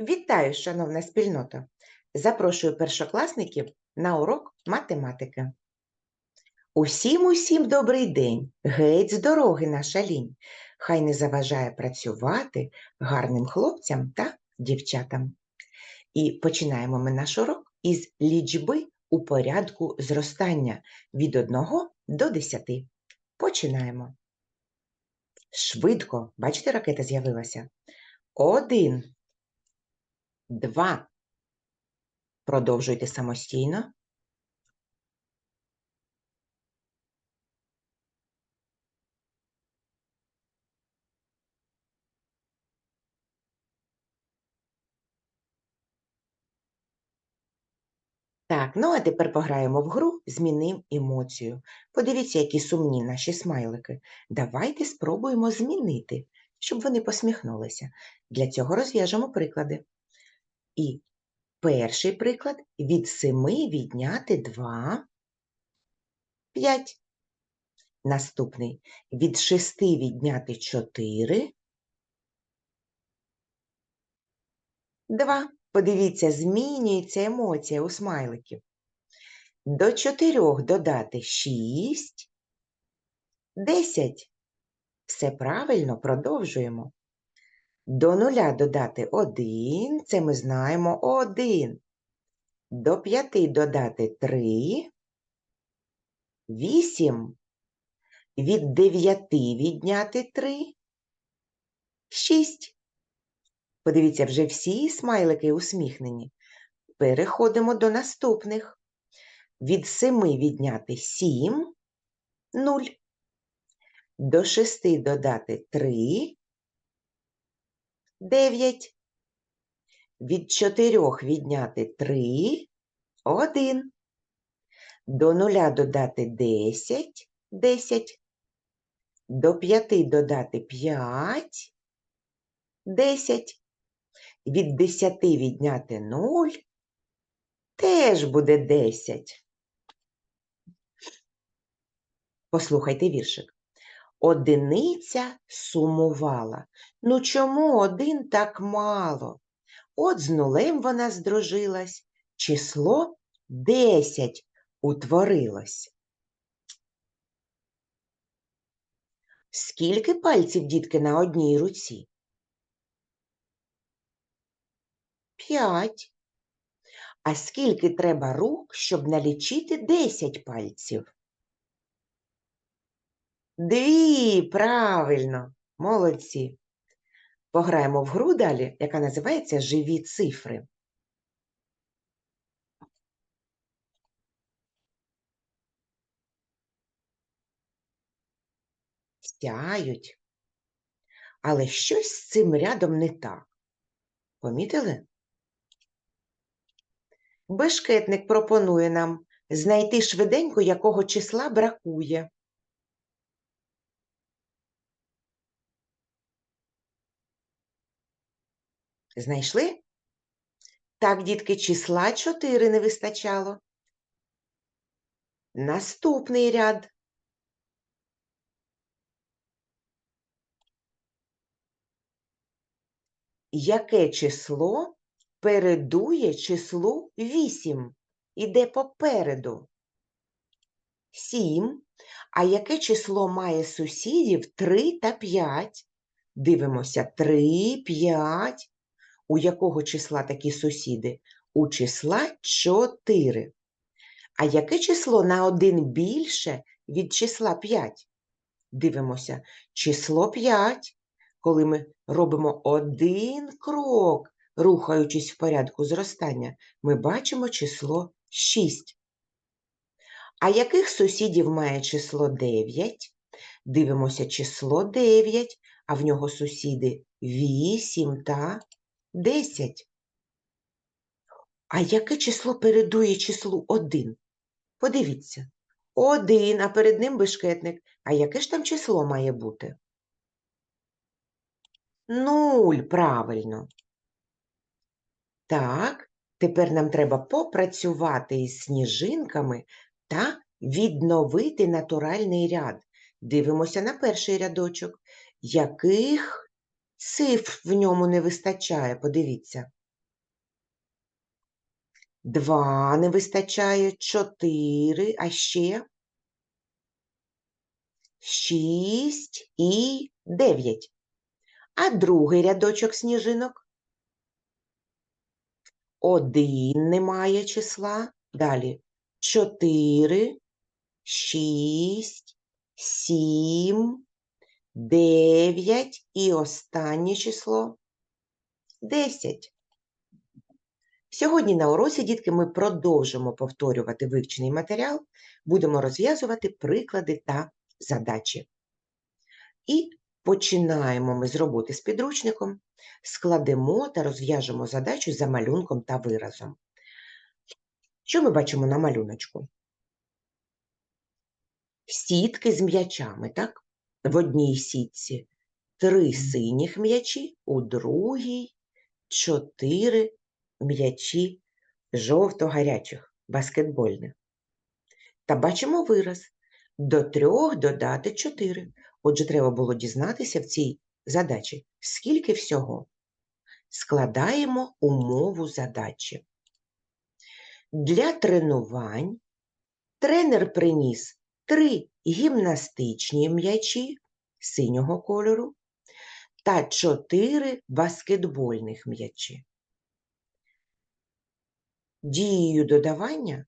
Вітаю, шановна спільнота! Запрошую першокласників на урок математики. Усім усім добрий день! Геть з дороги наша лінь. Хай не заважає працювати гарним хлопцям та дівчатам. І починаємо ми наш урок із лічби у порядку зростання від 1 до 10. Починаємо. Швидко, бачите, ракета з'явилася. Один. Два. Продовжуйте самостійно. Так, ну а тепер пограємо в гру «Змінив емоцію». Подивіться, які сумні наші смайлики. Давайте спробуємо змінити, щоб вони посміхнулися. Для цього розв'яжемо приклади. І перший приклад – від 7 відняти 2 – 5. Наступний – від 6 відняти 4 – 2. Подивіться, змінюється емоція у смайликів. До 4 додати 6 – 10. Все правильно, продовжуємо. До нуля додати 1, це ми знаємо 1. До 5 додати 3, 8. Від 9 відняти 3, 6. Подивіться, вже всі смайлики усміхнені. Переходимо до наступних. Від 7 відняти 7, 0. До 6 додати 3, 9. Від 4 відняти 3, 1. До 0 додати 10, 10. До 5 додати 5, 10. Від 10 відняти 0, теж буде 10. Послухайте віршик. Одиниця сумувала. Ну чому один так мало? От з нулем вона здружилась, число 10 утворилось. Скільки пальців, дітки, на одній руці? П'ять. А скільки треба рук, щоб налічити 10 пальців? Дві, правильно, молодці. Пограємо в гру далі, яка називається Живі цифри. Сяють. Але щось з цим рядом не так. Помітили? Бешкетник пропонує нам знайти швиденько, якого числа бракує. Знайшли? Так, дітки, числа 4 не вистачало. Наступний ряд. Яке число передує числу 8? Іде попереду. 7. А яке число має сусідів 3 та 5? Дивимося 3, 5. У якого числа такі сусіди? У числа 4. А яке число на один більше від числа 5? Дивимося, число 5. Коли ми робимо один крок, рухаючись в порядку зростання, ми бачимо число 6. А яких сусідів має число 9? Дивимося число 9, а в нього сусіди 8 та 10. А яке число передує числу 1? Подивіться. 1, а перед ним бешкетник. А яке ж там число має бути? 0, правильно. Так, тепер нам треба попрацювати із сніжинками та відновити натуральний ряд. Дивимося на перший рядочок. Яких цифр в ньому не вистачає? Подивіться. 2 не вистачає, 4, а ще 6 і 9. А другий рядочок сніжинок? Один немає числа. Далі 4, 6, 7, 9 і останнє число 10. Сьогодні на уроці, дітки, ми продовжимо повторювати вивчений матеріал, будемо розв'язувати приклади та задачі. І починаємо ми з роботи з підручником, складемо та розв'яжемо задачу за малюнком та виразом. Що ми бачимо на малюночку? Сітки з м'ячами, так? В одній сітці три синіх м'ячі, у другій чотири м'ячі жовто-гарячих, баскетбольних. Та бачимо вираз до трьох додати чотири. Отже, треба було дізнатися в цій задачі, скільки всього. Складаємо умову задачі. Для тренувань тренер приніс три гімнастичні м'ячі синього кольору та чотири баскетбольних м'ячі. Дією додавання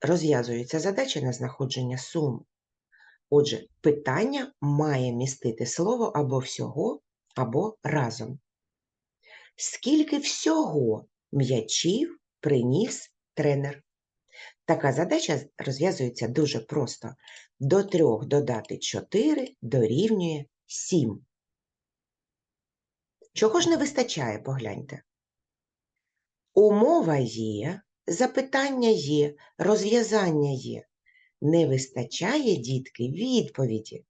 розв'язується задача на знаходження сум. Отже, питання має містити слово або всього, або разом. Скільки всього м'ячів приніс тренер? Така задача розв'язується дуже просто. До трьох додати 4 дорівнює 7. Чого ж не вистачає, погляньте? Умова є, запитання є, розв'язання є. Не вистачає, дітки, відповіді.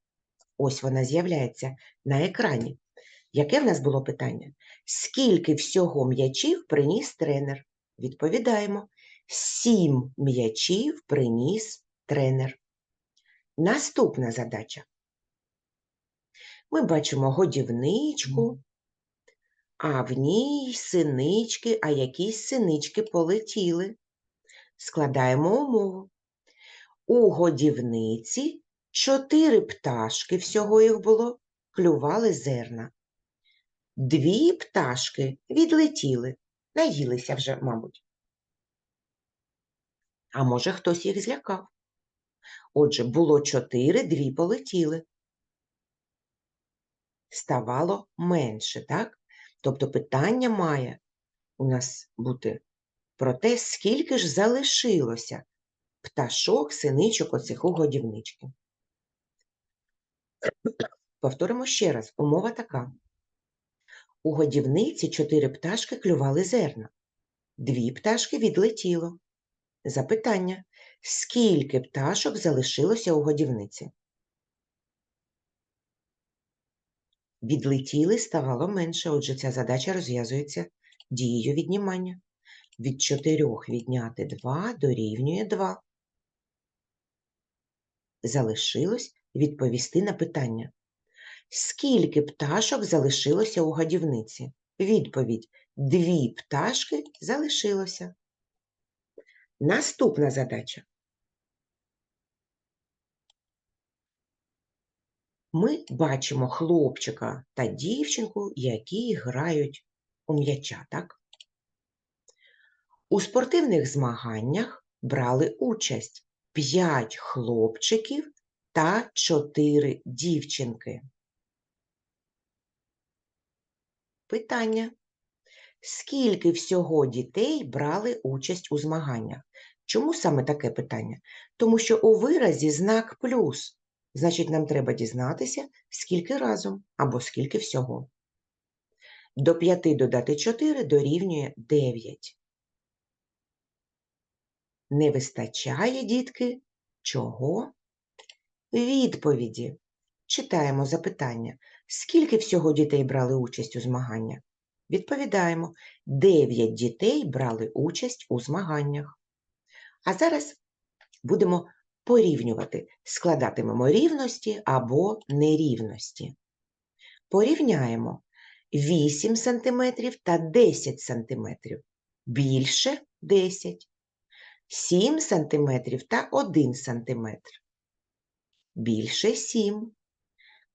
Ось вона з'являється на екрані. Яке в нас було питання? Скільки всього м'ячів приніс тренер? Відповідаємо. Сім м'ячів приніс тренер. Наступна задача. Ми бачимо годівничку, а в ній синички, а якісь синички полетіли. Складаємо умову. У годівниці чотири пташки, всього їх було, клювали зерна. Дві пташки відлетіли, наїлися вже, мабуть. А може, хтось їх злякав. Отже, було чотири, дві полетіли. Ставало менше, так? Тобто питання має у нас бути про те, скільки ж залишилося пташок, синичок, оцих у годівнички. Повторимо ще раз, умова така. У годівниці чотири пташки клювали зерна. Дві пташки відлетіло. Запитання. Скільки пташок залишилося у годівниці? Відлетіли ставало менше, отже, ця задача розв'язується дією віднімання. Від 4 відняти 2 дорівнює 2. Залишилось відповісти на питання. Скільки пташок залишилося у годівниці? Відповідь дві пташки залишилося. Наступна задача. Ми бачимо хлопчика та дівчинку, які грають у м'яча, так? У спортивних змаганнях брали участь 5 хлопчиків та 4 дівчинки. Питання. Скільки всього дітей брали участь у змаганнях? Чому саме таке питання? Тому що у виразі знак плюс. Значить, нам треба дізнатися, скільки разом або скільки всього. До 5 додати 4 дорівнює 9. Не вистачає, дітки, чого? Відповіді. Читаємо запитання. Скільки всього дітей брали участь у змаганнях? Відповідаємо, 9 дітей брали участь у змаганнях. А зараз будемо порівнювати, складатимемо рівності або нерівності. Порівняємо 8 см та 10 см. більше 10, 7 см та 1 см, більше 7,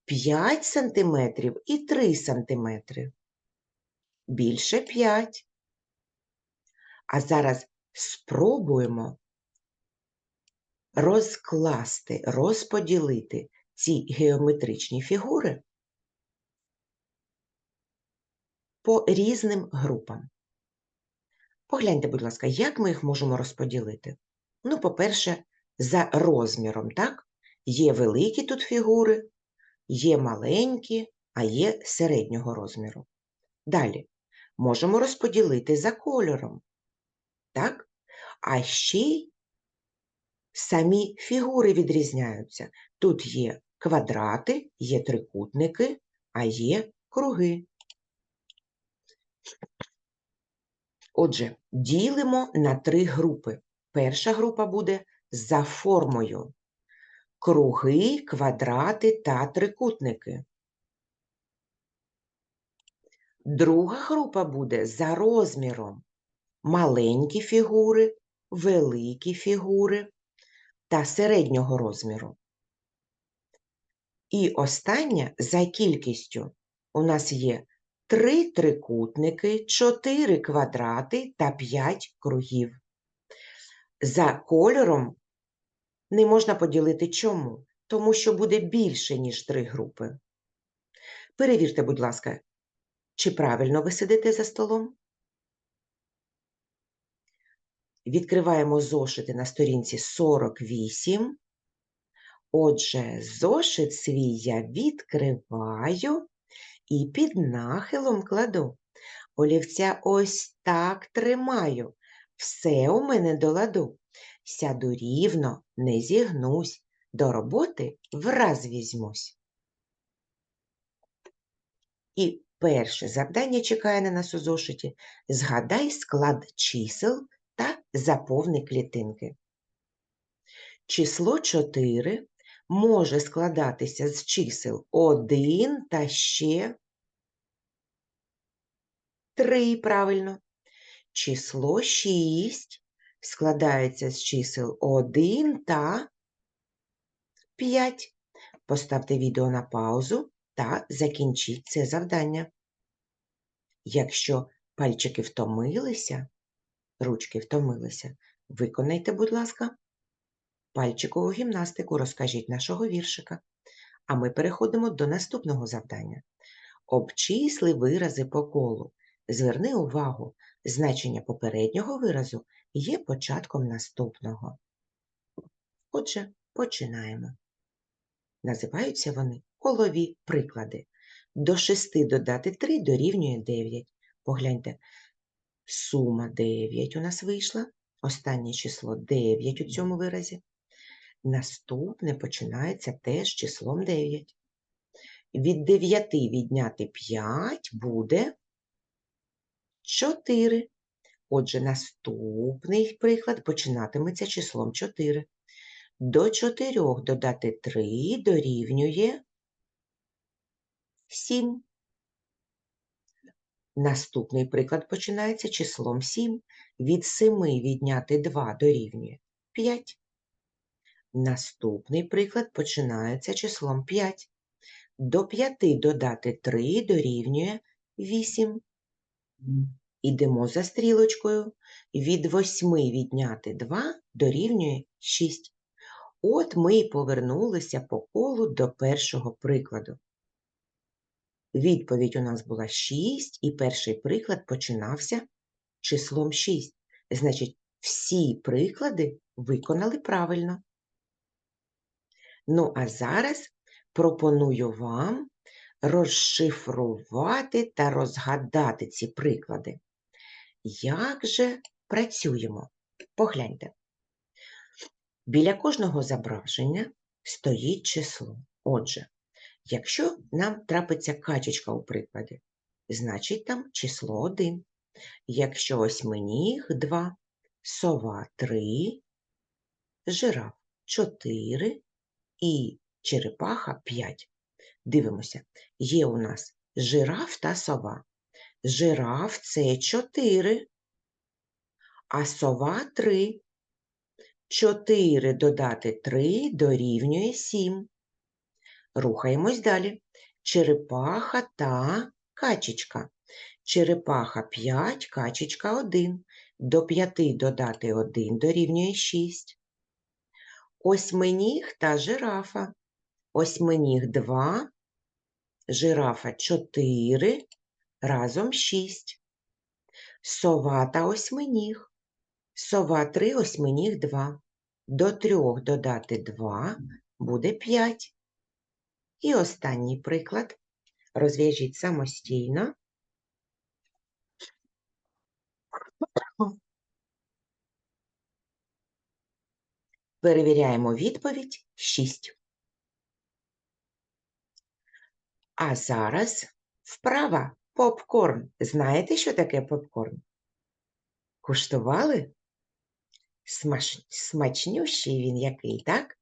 5 см і 3 см, більше 5. А зараз спробуємо розкласти, розподілити ці геометричні фігури по різним групам. Погляньте, будь ласка, як ми їх можемо розподілити? Ну, по-перше, за розміром, так? Є великі тут фігури, є маленькі, а є середнього розміру. Далі можемо розподілити за кольором, так? А ще самі фігури відрізняються. Тут є квадрати, є трикутники, а є круги. Отже, ділимо на три групи. Перша група буде за формою. Круги, квадрати та трикутники. Друга група буде за розміром. Маленькі фігури, великі фігури та середнього розміру. І остання за кількістю у нас є три трикутники, чотири квадрати та п'ять кругів. За кольором не можна поділити чому? Тому що буде більше, ніж три групи. Перевірте, будь ласка, чи правильно ви сидите за столом? Відкриваємо зошити на сторінці 48. Отже, зошит свій я відкриваю і під нахилом кладу. Олівця ось так тримаю. Все у мене до ладу. Сяду рівно, не зігнусь, до роботи враз візьмусь. І перше завдання чекає на нас у зошиті. Згадай склад чисел та заповни клітинки. Число 4 може складатися з чисел 1 та ще 3, правильно. Число 6 складається з чисел 1 та 5. Поставте відео на паузу та закінчіть це завдання. Якщо пальчики втомилися, ручки втомилися, виконайте, будь ласка, пальчикову гімнастику, розкажіть нашого віршика. А ми переходимо до наступного завдання. Обчисли вирази по колу. Зверни увагу, значення попереднього виразу є початком наступного. Отже, починаємо. Називаються вони колові приклади. До 6 додати 3 дорівнює 9. Погляньте, сума 9 у нас вийшла. Останнє число 9 у цьому виразі. Наступне починається теж числом 9. Від 9 відняти 5 буде 4. Отже, наступний приклад починатиметься числом 4. До 4 додати 3 дорівнює 7. Наступний приклад починається числом 7. Від 7 відняти 2 дорівнює 5. Наступний приклад починається числом 5. До 5 додати 3 дорівнює 8. Ідемо за стрілочкою. Від 8 відняти 2 дорівнює 6. От ми й повернулися по колу до першого прикладу. Відповідь у нас була 6, і перший приклад починався числом 6. Значить, всі приклади виконали правильно. Ну, а зараз пропоную вам розшифрувати та розгадати ці приклади. Як же працюємо? Погляньте. Біля кожного зображення стоїть число. Отже, якщо нам трапиться качечка у прикладі, значить там число 1. Якщо осьминіг 2, сова 3, жираф 4 і черепаха 5. Дивимося, є у нас жираф та сова. Жираф це 4, а сова 3. 4 додати 3 дорівнює 7. Рухаємось далі. Черепаха та качечка. Черепаха 5, качечка 1. До 5 додати 1 дорівнює 6. Осьминіг та жирафа. Осьминіг 2, жирафа 4, разом 6. Сова та осьминіг. Сова 3, осьминіг 2. До 3 додати 2 буде 5. І останній приклад. Розв'яжіть самостійно. Перевіряємо відповідь 6. А зараз вправа попкорн. Знаєте, що таке попкорн? Куштували? Смаш... Смачнющий він який, так?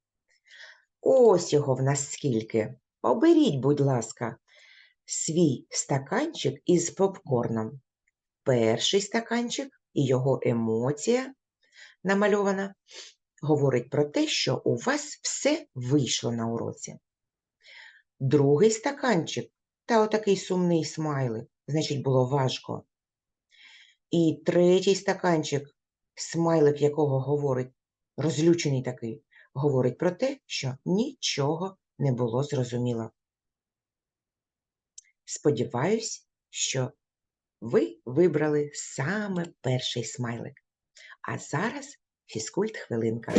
Ось його в нас скільки. Оберіть, будь ласка, свій стаканчик із попкорном. Перший стаканчик і його емоція намальована говорить про те, що у вас все вийшло на уроці. Другий стаканчик та отакий сумний смайлик, значить, було важко. І третій стаканчик, смайлик якого говорить, розлючений такий, говорить про те, що нічого не було зрозуміло. Сподіваюсь, що ви вибрали саме перший смайлик. А зараз фізкульт хвилинка.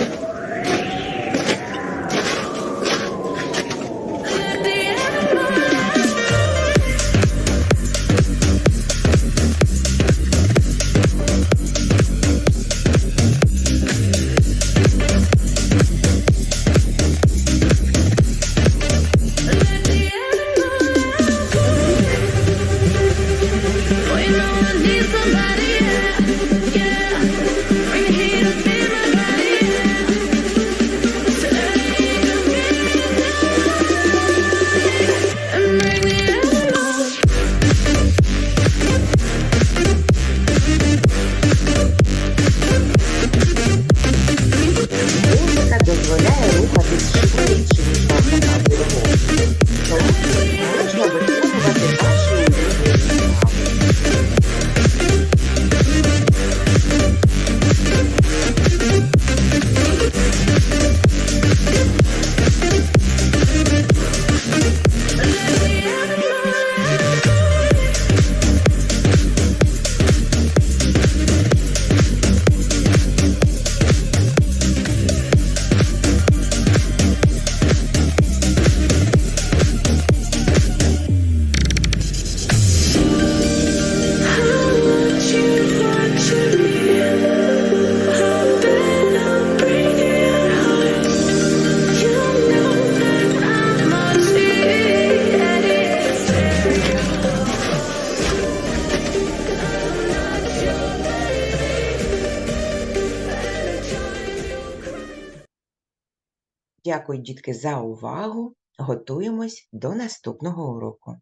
Дякую, дітки, за увагу. Готуємось до наступного уроку.